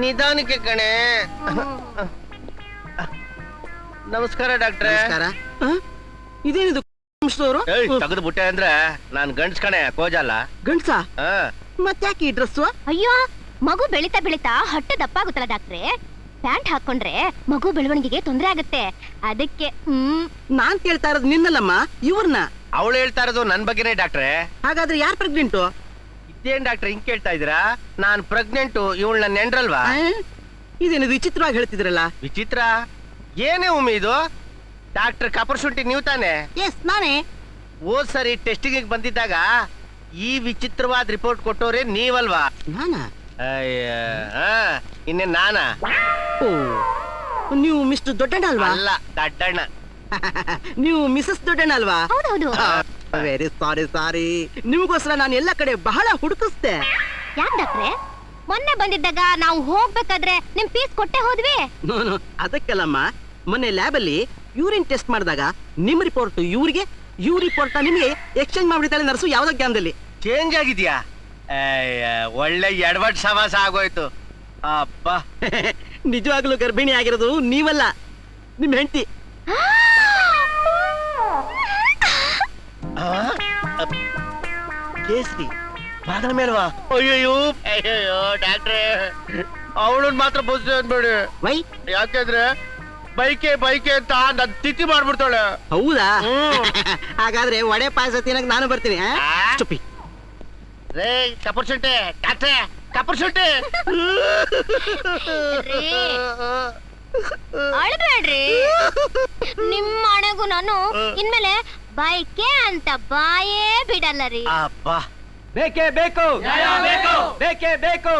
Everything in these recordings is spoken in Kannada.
ನಿಧಾನಕ್ಕೆ ಕಣೆ. ನಮಸ್ಕಾರ ಡಾಕ್ಟ್ರೆ. ನಮಸ್ಕಾರ. ಇದೇನಿದು ತೆಗೆದು ಬಿಟ್ಟೆ ಅಂದ್ರೆ ನಾನ್ ಗಂಡ್ಸ್ ಕಣೆ ಕೋಜಲ್ಲ ಗಂಡ್ಸ? ಮತ್ತ್ಯಾಕೆ ಈ ಡ್ರೆಸ್ ಅಯ್ಯೋ ಮಗು ಬೆಳಿತಾ ಬೆಳಿತಾ ಹೊಟ್ಟೆ ದಪ್ಪ ಆಗುತ್ತಲ್ಲ ಡಾಕ್ಟ್ರೆ. ಪ್ಯಾಂಟ್ ಹಾಕೊಂಡ್ರೆ ಮಗು ಬೆಳವಣಿಗೆಗೆ ತೊಂದ್ರೆ ಆಗುತ್ತೆ. ಅದಕ್ಕೆ ಹ್ಮ್. ನಾನ್ ಕೇಳ್ತಾ ಇರೋದು ನಿನ್ನಲ್ಲಮ್ಮ ಇವ್ರನ್ನ. ಅವಳು ಹೇಳ್ತಾ ಇರೋದು ನನ್ ಬಗ್ಗೆನೇ ಡಾಕ್ಟ್ರೆ. ಹಾಗಾದ್ರೆ ಯಾರ್ ಪ್ರೆಗ್ನೆಂಟು ಇದೇನ್ ಡಾಕ್ಟರ್ ಹಿಂಗ್ ಕೇಳ್ತಾ ಇದೀರಾ ನಾನ್ ಪ್ರೆಗ್ನೆಂಟ್ ಇವಳು ನನ್ನ ನೆಂಡ್ರಲ್ವಾ ಇದೇನು ವಿಚಿತ್ರವಾಗಿ ಹೇಳ್ತಿದ್ರಲ್ಲ ವಿಚಿತ್ರ? ಏನೇ ಉಮಿ ಇದು? ಡಾಕ್ಟರ್ ಕಪರ್ ಶುಂಠಿ ನೀವು ತಾನೆ? ಎಸ್ ನಾನೇ. ಹೋದ್ ಸರಿ ಟೆಸ್ಟಿಂಗ್ ಬಂದಿದ್ದಾಗ ಈ ವಿಚಿತ್ರವಾದ ರಿಪೋರ್ಟ್ ಕೊಟ್ಟವ್ರೆ ನೀವಲ್ವಾ? ನಾನಾ? ಅಯ್ಯ, ಆ, ಇನ್ನೇ ನಾನಾ? ಓ ನೀವು ಮಿಸ್ಟರ್ ದೊಡ್ಡಣ್ಣ ಅಲ್ವಾ? ಅಲ್ಲ ದಡ್ಡಣ್ಣ. ನೀವು ಮಿಸಸ್ ದೊಡ್ಡಣ್ಣ ಅಲ್ವಾ? ಹೌದೌದು. ವೆರಿ ಸಾರಿ ಸಾರಿ ನಿಮಗೋಸ್ಕರ ನಾನು ಎಲ್ಲ ಕಡೆ ಬಹಳ ಹುಡುಕಿಸ್ದೆ. ಯಾಕೆ ಡಾಕ್ಟ್ರೆ? ಮೊನ್ನೆ ಬಂದಿದ್ದಾಗ ನಾವು ಹೋಗ್ಬೇಕಾದ್ರೆ ನಿಮ್ ಫೀಸ್ ಕೊಟ್ಟೆ ಹೋದ್ವಿ. ನೋನು ಅದಕ್ಕೆಲ್ಲಮ್ಮ ಮೊನ್ನೆ ಲ್ಯಾಬ್ ಅಲ್ಲಿ ಯೂರಿನ್ ಟೆಸ್ಟ್ ಮಾಡಿದಾಗ ನಿಮ್ ರಿಪೋರ್ಟ್ ಇವ್ರಿಗೆ ಇವ್ ರಿಪೋರ್ಟ್ ನಿಮಗೆ ಎಕ್ಸ್ಚೇಂಜ್ ಮಾಡ್ಬಿಡ್ತಾಳೆ ನರ್ಸು ಯಾವ್ದೋ ಜ್ಞಾನದಲ್ಲಿ. ಚೇಂಜ್ ಆಗಿದ್ಯಾ? ಅಯ್ಯ, ಒಳ್ಳೆ ಎಡವಟ್ ಸಮಾಸ ಆಗೋಯ್ತು. ಅಪ್ಪ ನಿಜವಾಗ್ಲೂ ಗರ್ಭಿಣಿ ಆಗಿರೋದು ನೀವಲ್ಲ ನಿಮ್ ಹೆಂಡತಿ. ಕೇಸರಿ ಬಾದಲ್ ಮೇಲ್ವಾ? ಅಯ್ಯಯ್ಯೋ. ಅಯ್ಯಯ್ಯೋ ಡಾಕ್ಟ್ರೆ. ಅವಳನ್ ಮಾತ್ರ ಬಸ್ ಅನ್ಬೇಡಿ ವೈ? ಯಾಕೆಂದ್ರೆ ಬೈಕೆ ಬೈಕೆ ಅಂತ ನನ್ ತಿಥಿ ಮಾಡ್ಬಿಡ್ತಾಳೆ. ಹೌದಾ? ಹಾಗಾದ್ರೆ ವಡೆ ಪಾಯಸ ತಿನ್ನಕ್ ನಾನು ಬರ್ತೀನಿ? ಚುಪ್ಪಿ. ರೇ ಕಪರ್ ಶುಂಠಿ ಡಾಕ್ಟ್ರೆ ಕಪರ್ ಶುಂಠಿ. ಅಳ್ಬೇಡ್ರಿ. ನಿಮ್ಮ ಹಣೆಗೂ ನಾನು ಇನ್ಮೇಲೆ ಬೈಕೆ ಅಂತ ಬಾಯೇ ಬಿಡಲ್ಲ ರೀ. ಅಪ್ಪ ಬೇಕೇ ಬೇಕು. ಬೇಕೇ. ಬೇಕು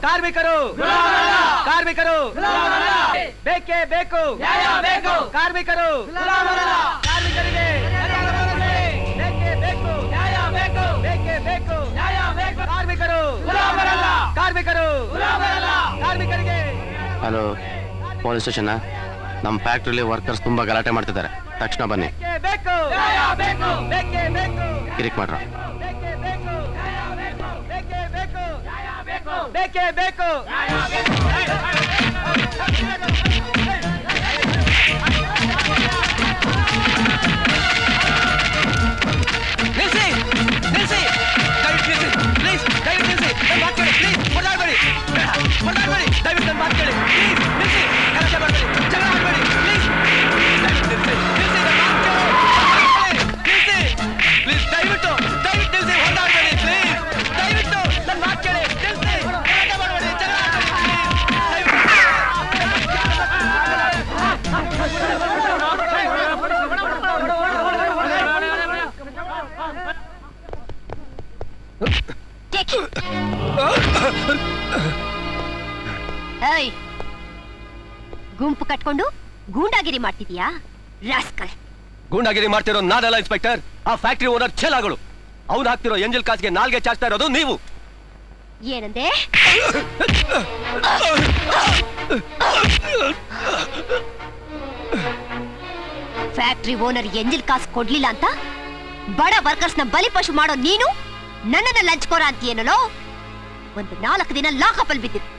ಕಾರ್ಮಿಕರು. ಕಾರ್ಮಿಕರು. ಬೇಕೇ ಬೇಕು. ಕಾರ್ಮಿಕರು. ಕಾರ್ಮಿಕರಿಗೆ. ಬೇಕೇ ಬೇಕು. ಬೇಕೇ. ಬೇಕು ಕಾರ್ಮಿಕರು. ಕಾರ್ಮಿಕರು. ಕಾರ್ಮಿಕರಿಗೆ. ಹಲೋ ಪೊಲೀಸ್ ಸ್ಟೇಷನ್ ನಮ್ಮ ಫ್ಯಾಕ್ಟ್ರಿಲಿ ವರ್ಕರ್ಸ್ ತುಂಬಾ ಗಲಾಟೆ ಮಾಡ್ತಿದ್ದಾರೆ. ತಕ್ಷಣ ಬನ್ನಿ. ಬೇಕೇ. ಬೇಕು. ಬೇಕೇ ಬೇಕು. ಕಿರಿಕ್ ಮಾಡ್ರ. ಬೇಕೇ ಬೇಕು. ಬೇಕೇ. ಬೇಕು. ಮಾಡ್ತಿದ್ಯಾ ರಾಸ್ಕಲ್ ಗೂಂಡಾಗಿರಿ ಮಾಡ್ತಿರೋ ನಾನಲ್ಲ ಇನ್ಸ್ಪೆಕ್ಟರ್. ಆ ಫ್ಯಾಕ್ಟರಿ ಓನರ್ ಛಲಾಗಳು. ಅವ್ನು ಹಾಕ್ತಿರೋ ಎಂಜಲ್ ಕಾಸ್ಗೆ ನಾಲ್ಗೆ ಚಾಚ್ತಾ ಇರೋದು ನೀವು. ಏನಂದೆ? ಫ್ಯಾಕ್ಟ್ರಿ ಓನರ್ ಎಂಜಿಲ್ ಕಾಸ್ ಕೊಡ್ಲಿಲ್ಲ ಅಂತ? ಬಡ ವರ್ಕರ್ಸ್ನ ಬಲಿಪಶು ಮಾಡೋ ನೀನು? ನನ್ನನ್ನ ಲಂಚ್ಕೋರ ಅಂತೀಯನಲ್ಲೋ ಒಂದು ನಾಲ್ಕು ದಿನ ಲಾಕಪ್ ಅಲ್ಲಿ ಬಿದ್ದಿತ್ತು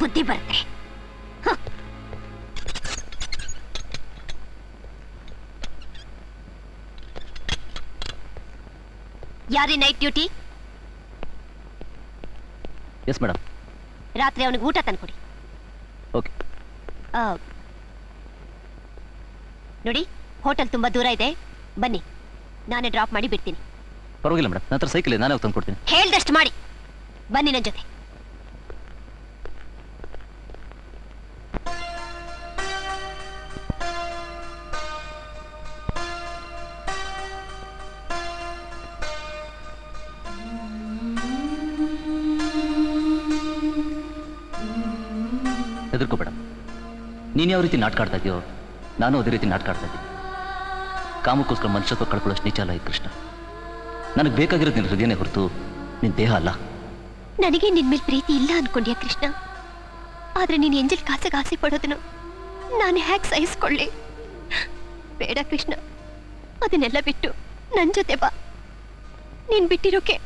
ಬುದ್ಧಿ ಬರುತ್ತೆ. ಯಾರಿ ನೈಟ್ ಡ್ಯೂಟಿ ಎಸ್ ಮೇಡಮ್ ರಾತ್ರಿ ಅವನಿಗೆ ಊಟ ತಂದ್ಕೊಡಿ. ಓಕೆ ಆ, ನೋಡಿ ಹೋಟೆಲ್ ತುಂಬಾ ದೂರ ಇದೆ. ಬನ್ನಿ ನಾನೇ ಡ್ರಾಪ್ ಮಾಡಿ ಬಿಡ್ತೀನಿ. ಪರವಾಗಿಲ್ಲ ಮೇಡಮ್ ನಂತರ ಸೈಕಲ್ ನಾನೇ ತಂದು ಕೊಡ್ತೀನಿ ಹೇಳ್ದಷ್ಟು ಮಾಡಿ. ಬನ್ನಿ ನನ್ನ ಜೊತೆ. ಹೆದರ್ಕೋಬೇಡ. ನೀನು ಯಾವ ರೀತಿ ನಾಟಕ ಆಡ್ತಾ ಇದೆಯೋ, ನಾನು ಅದೇ ರೀತಿ ನಾಟಕ ಆಡ್ತಾ ಇದ್ದೀನಿ. ಕಾಮಕ್ಕೋಸ್ಕರ ಮನುಷ್ಯತ್ವ ಕಳ್ಕೊಳ್ಳೋಷ್ಟು ನಿಜ ಅಲ್ಲ ಈ ಕೃಷ್ಣ. ನನಗೆ ಬೇಕಾಗಿರೋದು ನಿನ್ನ ಹೃದಯನೇ ಹೊರತು ನಿನ್ನ ದೇಹ ಅಲ್ಲ. ನನಗೆ ನಿನ್ನ ಮೇಲೆ ಪ್ರೀತಿ ಇಲ್ಲ ಅನ್ಕೊಂಡ್ಯಾ ಕೃಷ್ಣ? ಆದ್ರೆ ನೀನು ಎಂಜಲ್ ಕಾಸಿಗೆ ಆಸೆ ಪಡೋದನ್ನು ನಾನು ಹ್ಯಾಕ್ ಸಹಿಸ್ಕೊಳ್ಳಿ. ಬೇಡ ಕೃಷ್ಣ, ಅದನ್ನೆಲ್ಲ ಬಿಟ್ಟು ನನ್ನ ಜೊತೆ ಬಾ. ನೀನ್ ಬಿಟ್ಟಿರೋಕೆ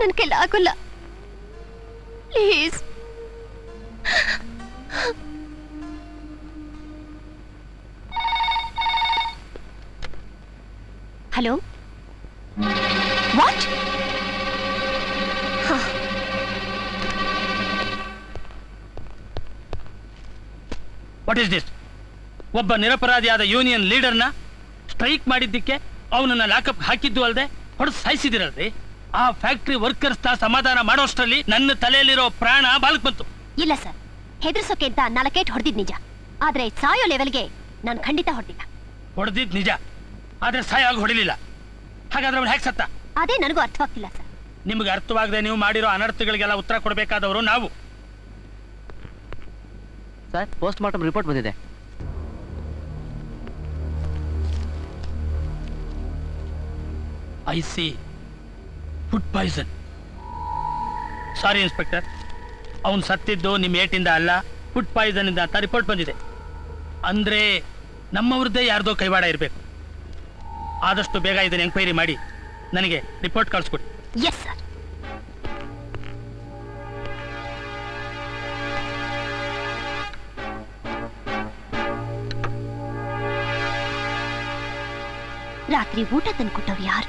ನನ್ ಕೈಲ ಆಗೋಲ್ಲ hello? What what is this ಒಬ್ಬ ನಿರಪರಾಧಿಯಾದ ಯೂನಿಯನ್ ಲೀಡರ್ನ ಸ್ಟ್ರೈಕ್ ಮಾಡಿದ್ದಕ್ಕೆ ಅವನನ್ನ ಲಾಕಪ್ ಹಾಕಿದ್ದು ಅಲ್ಲದೆ ಹೊಡೆದು ಸಾಯಿಸಿದಿರಲ್ರಿ? ಆ ಫ್ಯಾಕ್ಟರಿ ವರ್ಕರ್ಸ್ ತಾ ಸಮಾಧಾನ ಮಾಡೋಷ್ಟರಲ್ಲಿ ನನ್ನ ತಲೆಯಲ್ಲಿರೋ ಪ್ರಾಣ ಬಾಲ್ಕ್ ಬಂತು. ಇಲ್ಲ ಸರ್. ಹೆದರ್ಸೋಕೆ ಅಂತ ನಾಲ್ಕೇಟ್ ಹೊಡೆದಿದ್ ನಿಜ. ಆದ್ರೆ ಸಾಯೋ ಲೆವೆಲ್ಗೆ ನಾನು ಖಂಡಿತ ಹೊಡೆದಿಲ್ಲ. ಹೊಡೆದಿದ್ ನಿಜ. ಆದ್ರೆ ಸಾಯಾಗಿ ಹೊಡಿಲಿಲ್ಲ. ಹಾಗಾದ್ರೆ ಅವ್ನು ಹೇಗೆ ಸತ್ತ? ಅದೇ ನನಗೂ ಅರ್ಥವಾಗ್ತಿಲ್ಲ ಸರ್. ನಿಮ್ಗೆ ಅರ್ಥವಾಗದೆ ನೀವು ಮಾಡಿರೋ ಅನರ್ಥಗಳಿಗೆಲ್ಲ ಉತ್ತರ ಕೊಡಬೇಕಾದವರು ನಾವು. ಸರ್ ಪೋಸ್ಟ್ ಮಾರ್ಟಮ್ ರಿಪೋರ್ಟ್ ಬಂದಿದೆ. I see food poison sorry inspector ಅವನು ಸತ್ತಿದ್ದು ನಿಮ್ಮ ಏಟಿಂದ ಅಲ್ಲ ಫುಡ್ ಪಾಯ್ಸನ್ ಇಂದ ಅಂತ ರಿಪೋರ್ಟ್ ಬಂದಿದೆ. ಅಂದ್ರೆ ನಮ್ಮವ್ರದ್ದೇ ಯಾರ್ದೋ ಕೈವಾಡ ಇರಬೇಕು. ಆದಷ್ಟು ಬೇಗ ಇದನ್ನ ಎಂಕ್ವೈರಿ ಮಾಡಿ. ನನಗೆ ರಿಪೋರ್ಟ್ ಕಳಿಸ್ಕೊಡಿ. ಎಸ್ ಸರ್ ರಾತ್ರಿ ಊಟ ತಂದ್ಕೊಟ್ಟವ್ರು ಯಾರು?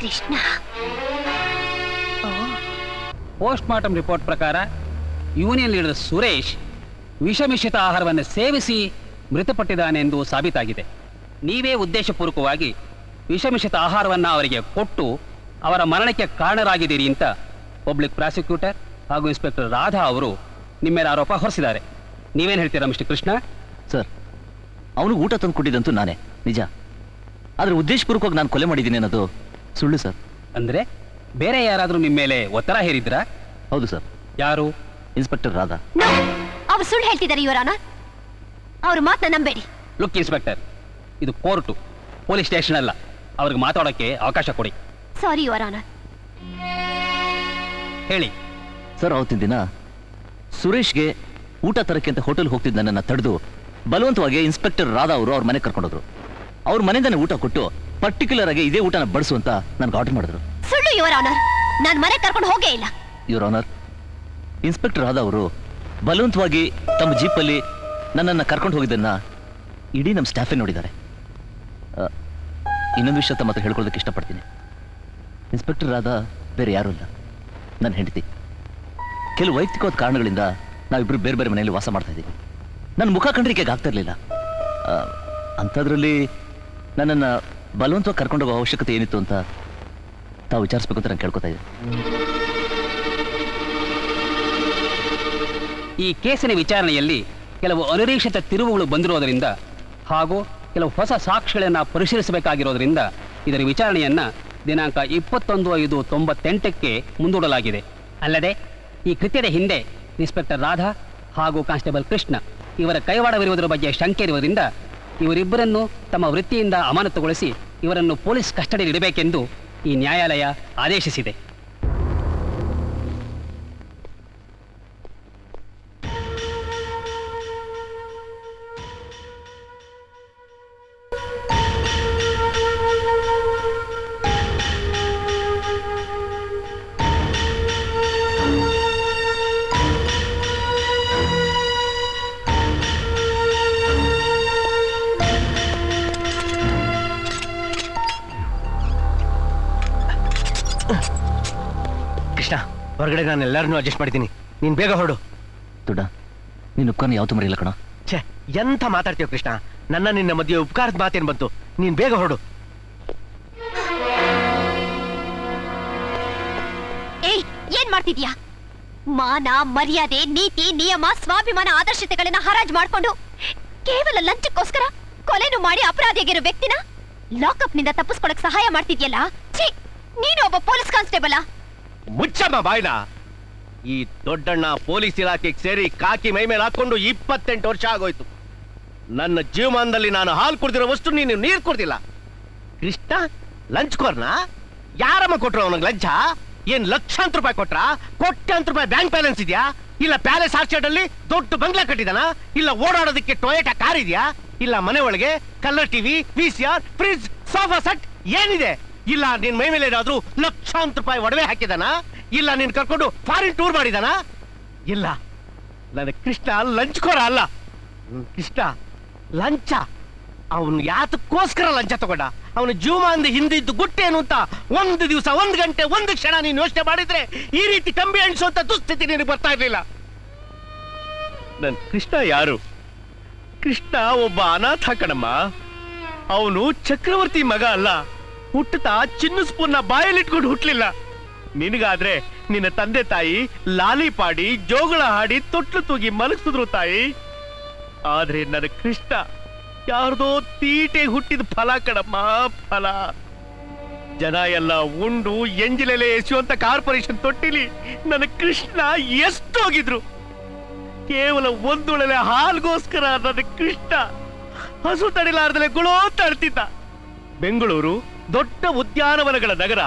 Krishna. Oh post mortem report ಪ್ರಕಾರ ಯೂನಿಯನ್ ಲೀಡರ್ ಸುರೇಶ್ ವಿಷಮಿಶ್ರಿತ ಆಹಾರವನ್ನು ಸೇವಿಸಿ ಮೃತಪಟ್ಟಿದ್ದಾನೆ ಎಂದು ಸಾಬೀತಾಗಿದೆ. ನೀವೇ ಉದ್ದೇಶಪೂರ್ವಕವಾಗಿ ವಿಷಮಿಶ್ರಿತ ಆಹಾರವನ್ನು ಅವರಿಗೆ ಕೊಟ್ಟು ಅವರ ಮರಣಕ್ಕೆ ಕಾರಣರಾಗಿದ್ದೀರಿ ಅಂತ ಪಬ್ಲಿಕ್ ಪ್ರಾಸಿಕ್ಯೂಟರ್ ಹಾಗೂ ಇನ್ಸ್ಪೆಕ್ಟರ್ ರಾಧಾ ಅವರು ನಿಮ್ಮ ಮೇಲೆ ಆರೋಪ ಹೊರಿಸಿದ್ದಾರೆ. ನೀವೇನು ಹೇಳ್ತೀರಾ ಮಿಸ್ಟರ್ ಕೃಷ್ಣ? ಸರ್ ಅವನು ಊಟ ತಂದು ಕೊಟ್ಟಿದ್ದಂತೂ ನಾನೇ ನಿಜ. ಆದರೆ ಉದ್ದೇಶಪೂರ್ವಕವಾಗಿ ನಾನು ಕೊಲೆ ಮಾಡಿದ್ದೀನಿ ಅನ್ನೋದು ಸುಳ್ಳು ಸರ್. ಅಂದರೆ ಬೇರೆ ಯಾರಾದರೂ ನಿಮ್ಮ ಮೇಲೆ ಒತ್ತಡ ಹೇರಿದ್ರಾ ಹೌದು ಸರ್. ಯಾರು? ಇನ್ಸ್ಪೆಕ್ಟರ್ ರಾಧಾ. ಅವ್ರು ಸುಳ್ಳು ಹೇಳ್ತಿದ್ದಾರೆ ಇವರಾನ ಅವ್ರ ಮಾತನ್ನ ನಂಬೇಡಿ. ಲುಕ್ ಇನ್ಸ್ಪೆಕ್ಟರ್ ಇದು ಕೋರ್ಟ್ ಪೊಲೀಸ್ ಸ್ಟೇಷನ್ ಅಲ್ಲ. ಅವ್ರಿಗೆ ಮಾತಾಡೋಕೆ ಅವಕಾಶ ಕೊಡಿ. ಸಾರಿ ಇವರಾನ ಹೇಳಿ. ಸರ್ ಅವತ್ತಿನ ದಿನ ಸುರೇಶ್ಗೆ ಊಟ ತರಕ್ಕೆ ಅಂತ ಹೋಟೆಲ್ ಹೋಗ್ತಿದ್ದ ನನ್ನ ತಡೆದು ಬಲವಂತವಾಗಿ ಇನ್ಸ್ಪೆಕ್ಟರ್ ರಾಧಾ ಅವರು ಅವ್ರ ಮನೆ ಕರ್ಕೊಂಡೋದ್ರು. ಅವ್ರ ಮನೆಯಿಂದಾನೆ ಊಟ ಕೊಟ್ಟು ಪರ್ಟಿಕ್ಯುಲರ್ ಆಗಿ ಇದೇ ಊಟನ ಬಡಿಸು ಅಂತ ನನ್ಗೆ ಆರ್ಡರ್ ಮಾಡಿದ್ರು. ಸುಳ್ಳು ಯುವರ್ ಆನರ್ ನಾನು ಮನೆ ಕರ್ಕೊಂಡು ಹೋಗೇ ಇಲ್ಲ. ಯುವರ್ ಆನರ್ ಇನ್ಸ್ಪೆಕ್ಟರ್ ರಾಧಾ ಅವರು ಬಲವಂತವಾಗಿ ತಮ್ಮ ಜೀಪಲ್ಲಿ ನನ್ನನ್ನು ಕರ್ಕೊಂಡು ಹೋಗಿದ್ದನ್ನ ಇಡೀ ನಮ್ಮ ಸ್ಟಾಫೇ ನೋಡಿದ್ದಾರೆ. ಇನ್ನೊಂದು ವಿಷಯ ತಮ್ಮ ಹತ್ರ ಹೇಳ್ಕೊಳ್ಳೋದಕ್ಕೆ ಇಷ್ಟಪಡ್ತೀನಿ. ಇನ್ಸ್ಪೆಕ್ಟರ್ ಆದ ಬೇರೆ ಯಾರೂ ಇಲ್ಲ. ನನ್ನ ಹೆಂಡತಿ. ಕೆಲವು ವೈಯಕ್ತಿಕವಾದ ಕಾರಣಗಳಿಂದ ನಾವಿಬ್ರು ಬೇರೆ ಬೇರೆ ಮನೆಯಲ್ಲಿ ವಾಸ ಮಾಡ್ತಾ ಇದ್ದೀವಿ. ನನ್ನ ಮುಖ ಕಂಡ್ರಿಕೆಗೆ ಆಗ್ತಾ ಇರಲಿಲ್ಲ. ಅಂಥದ್ರಲ್ಲಿ ನನ್ನನ್ನು ಬಲವಂತವಾಗಿ ಕರ್ಕೊಂಡೋಗೋ ಅವಶ್ಯಕತೆ ಏನಿತ್ತು ಅಂತ ತಾವು ವಿಚಾರಿಸ್ಬೇಕು ಅಂತ ನಾನು ಕೇಳ್ಕೊತಾ ಇದ್ದೀನಿ. ಈ ಕೇಸಿನ ವಿಚಾರಣೆಯಲ್ಲಿ ಕೆಲವು ಅನಿರೀಕ್ಷಿತ ತಿರುವುಗಳು ಬಂದಿರೋದರಿಂದ ಹಾಗೂ ಕೆಲವು ಹೊಸ ಸಾಕ್ಷಿಗಳನ್ನು ಪರಿಶೀಲಿಸಬೇಕಾಗಿರೋದರಿಂದ ಇದರ ವಿಚಾರಣೆಯನ್ನು ದಿನಾಂಕ ಇಪ್ಪತ್ತೊಂದು ಐದು ತೊಂಬತ್ತೆಂಟಕ್ಕೆ ಮುಂದೂಡಲಾಗಿದೆ. ಅಲ್ಲದೆ ಈ ಕೃತ್ಯದ ಹಿಂದೆ ಇನ್ಸ್ಪೆಕ್ಟರ್ ರಾಧಾ ಹಾಗೂ ಕಾನ್ಸ್ಟೇಬಲ್ ಕೃಷ್ಣ ಇವರ ಕೈವಾಡವಿರುವುದರ ಬಗ್ಗೆ ಶಂಕೆ ಇರುವುದರಿಂದ ಇವರಿಬ್ಬರನ್ನು ತಮ್ಮ ವೃತ್ತಿಯಿಂದ ಅಮಾನತುಗೊಳಿಸಿ ಇವರನ್ನು ಪೊಲೀಸ್ ಕಸ್ಟಡಿಯಲ್ಲಿ ಇಡಬೇಕೆಂದು ಈ ನ್ಯಾಯಾಲಯ ಆದೇಶಿಸಿದೆ. ಕೃಷ್ಣ ಹೊರಗಡೆ ನಾನು ಎಲ್ಲರನ್ನೂ ಅಡ್ಜಸ್ಟ್ ಮಾಡಿದ್ದೀನಿ. ನೀನ್ ಬೇಗ ಹೊರಡು. ದುಡ್ಡ ನೀನು ಉಪ್ಕಾರನ ಯಾವತ್ತೂ ಇಲ್ಲ ಕಣ. ಛೇ ಎಂತ ಮಾತಾಡ್ತೀಯ ಕೃಷ್ಣ? ನನ್ನ ನಿನ್ನ ಮಧ್ಯೆ ಉಪಕಾರದ ಮಾತೇನು ಬಂತು? ನೀನ್ ಬೇಗ ಹೊರಡು. ಏಯ್ ಏನ್ ಮಾಡ್ತಿದ್ಯಾ? ಮಾನ ಮರ್ಯಾದೆ ನೀತಿ ನಿಯಮ ಸ್ವಾಭಿಮಾನ ಆದರ್ಶತೆಗಳನ್ನ ಹರಾಜ್ ಮಾಡ್ಕೊಂಡು ಕೇವಲ ಲಂಚಕ್ಕೋಸ್ಕರ ಕೊಲೆನು ಮಾಡಿ ಅಪರಾಧಿಯಾಗಿರೋ ವ್ಯಕ್ತಿನ ಲಾಕಪ್ನಿಂದ ತಪ್ಪಿಸ್ಕೊಳಕ್ ಸಹಾಯ ಮಾಡ್ತಿದ್ಯಲ್ಲ? ಛೀ ನೀನು ಒಬ್ಬ ಪೊಲೀಸ್ ಕಾನ್ಸ್ಟೇಬಲ್? ಮುಚ್ಚಮ್ಮ ಬಾಯ್ನ. ಈ ದೊಡ್ಡಣ್ಣ ಪೊಲೀಸ್ ಇಲಾಖೆಗೆ ಸೇರಿ ಕಾಕಿ ಮೈ ಮೇಲೆ ಹಾಕೊಂಡು ಇಪ್ಪತ್ತೆಂಟು ವರ್ಷ ಆಗೋಯ್ತು. ನನ್ನ ಜೀವಮಾನದಲ್ಲಿ ನಾನು ಹಾಲು ಕುಡ್ದಿರೋ ವಸ್ತು ನೀನು ನೀರು ಕುಡ್ದಿಲ್ಲ. ಕೃಷ್ಣ, ಲಂಚ್ ಕೊರ್ನ ಯಾರಮ್ಮ ಕೊಟ್ರು ಅವನಿಗೆ ಲಂಚ? ಏನ್ ಲಕ್ಷಾಂತರ ರೂಪಾಯಿ ಕೊಟ್ರ? ಕೋಟ್ಯಾಂತರ ರೂಪಾಯಿ ಬ್ಯಾಂಕ್ ಬ್ಯಾಲೆನ್ಸ್ ಇದೆಯಾ? ಇಲ್ಲ ಪ್ಯಾಲೇಸ್ ಆರ್ಚರ್ಡ್ ಅಲ್ಲಿ ದೊಡ್ಡ ಬಂಗ್ಲಾ ಕಟ್ಟಿದಾನ? ಇಲ್ಲ ಓಡಾಡೋದಕ್ಕೆ ಟೊಯೋಟಾ ಕಾರ್ ಇದೆಯಾ? ಇಲ್ಲ ಮನೆ ಒಳಗೆ colour TV, V C R, fridge, sofa set ಏನಿದೆ? ಇಲ್ಲ, ನಿನ್ ಮೈ ಮೇಲೆ ಏನಾದ್ರೂ ಲಕ್ಷಾಂತರ ರೂಪಾಯಿ ಒಡವೆ ಹಾಕಿದಾನ? ಇಲ್ಲ, ನೀನ್ ಕರ್ಕೊಂಡು ಫಾರಿನ್ ಟೂರ್ ಮಾಡಿದಾನ? ಇಲ್ಲ, ನನ್ನ ಕೃಷ್ಣ ಲಂಚ್ಕೋರ ಅಲ್ಲ. ಕೃಷ್ಣ, ಲಂಚ. ಅವನು ಯಾತಕ್ಕೋಸ್ಕರ ಲಂಚ ತಗೊಂಡ. ಅವನ ಜೀವಮಾನದ ಹಿಂದಿದ್ದು ಗುಟ್ಟೇನು ಅಂತ ಒಂದು ದಿವಸ, ಒಂದು ಗಂಟೆ, ಒಂದು ಕ್ಷಣ ನೀನು ಯೋಚನೆ ಮಾಡಿದ್ರೆ ಈ ರೀತಿ ಕಂಬಿ ಅಣಿಸುವಂತ ದುಸ್ಥಿತಿ ನಿನಗೆ ಬರ್ತಾ ಇರಲಿಲ್ಲ. ನನ್ ಕೃಷ್ಣ ಯಾರು? ಕೃಷ್ಣ ಒಬ್ಬ ಅನಾಥ ಕಣಮ್ಮ. ಅವನು ಚಕ್ರವರ್ತಿ ಮಗ ಅಲ್ಲ. ಹುಟ್ಟುತ್ತಾ ಚಿನ್ನ ಸ್ಪೂನ್ನ ಬಾಯಲ್ಲಿಟ್ಕೊಂಡು ಹುಟ್ಲಿಲ್ಲ. ನಿನಗಾದ್ರೆ ನಿನ್ನ ತಂದೆ ತಾಯಿ ಲಾಲಿ ಪಾಡಿ, ಜೋಗಳ ಹಾಡಿ, ತೊಟ್ಲು ತೂಗಿ ಮಲಗಿಸಿದ್ರು ತಾಯಿ. ಆದ್ರೆ ನನ್ನ ಕೃಷ್ಣ ಯಾರ್ದೋ ತೀಟೆ ಹುಟ್ಟಿದ ಫಲ ಕಡಮ್ಮ ಫಲ. ಜನ ಎಲ್ಲ ಉಂಡು ಎಂಜಿಲೆಲೆ ಎಸೆಯುವಂತ ಕಾರ್ಪೊರೇಷನ್ ತೊಟ್ಟಿಲಿ ನನ್ನ ಕೃಷ್ಣ ಎಷ್ಟೋಗಿದ್ರು ಕೇವಲ ಒಂದೊಳಲೆ ಹಾಲ್ಗೋಸ್ಕರ ನನ್ನ ಕೃಷ್ಣ ಹಸು ತಡಿಲಾರ್ದಲೆ ಗುಳೋ ತಡ್ತಿದ್ದ. ಬೆಂಗಳೂರು ದೊಡ್ಡ ಉದ್ಯಾನವನಗಳ ನಗರ.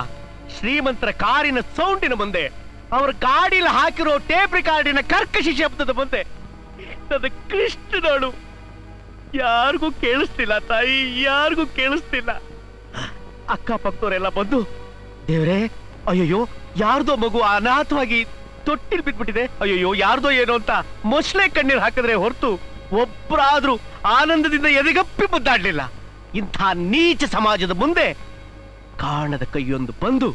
ಶ್ರೀಮಂತರ ಕಾರಿನ ಸೌಂಡಿನ ಮುಂದೆ. ಅವರ ಗಾಡಿಯಲ್ಲಿ ಹಾಕಿರೋ ಟೇಪ್ ರಿಕಾರ್ಡಿನ ಕರ್ಕಶಿ ಶಬ್ದದ ಮುಂದೆ. ನನ್ನ ಯಾರ್ಗೂ ಯಾರಿಗೂ ಕೇಳಿಸ್ತಿಲ್ಲ ತಾಯಿ, ಯಾರಿಗೂ ಕೇಳಿಸ್ತಿಲ್ಲ. ಅಕ್ಕಪಕ್ಕದವರೆಲ್ಲ ಬಂದು, ದೇವ್ರೆ ಅಯ್ಯೋ ಯಾರ್ದೋ ಮಗು ಅನಾಥವಾಗಿ ತೊಟ್ಟಿಲ್ ಬಿಟ್ಬಿಟ್ಟಿದೆ ಅಯ್ಯೋ ಯಾರ್ದೋ ಏನೋ ಅಂತ ಮೊಸಳೆ ಕಣ್ಣೀರ್ ಹಾಕಿದ್ರೆ ಹೊರತು ಒಬ್ಬರಾದ್ರೂ ಆನಂದದಿಂದ ಎದೆಗಪ್ಪಿ ಮುದ್ದಾಡ್ಲಿಲ್ಲ. ಇಂಥ ನೀಚ ಸಮಾಜದ ಮುಂದೆ ಕಾಣದ ಕೈಯೊಂದು ಬಂದು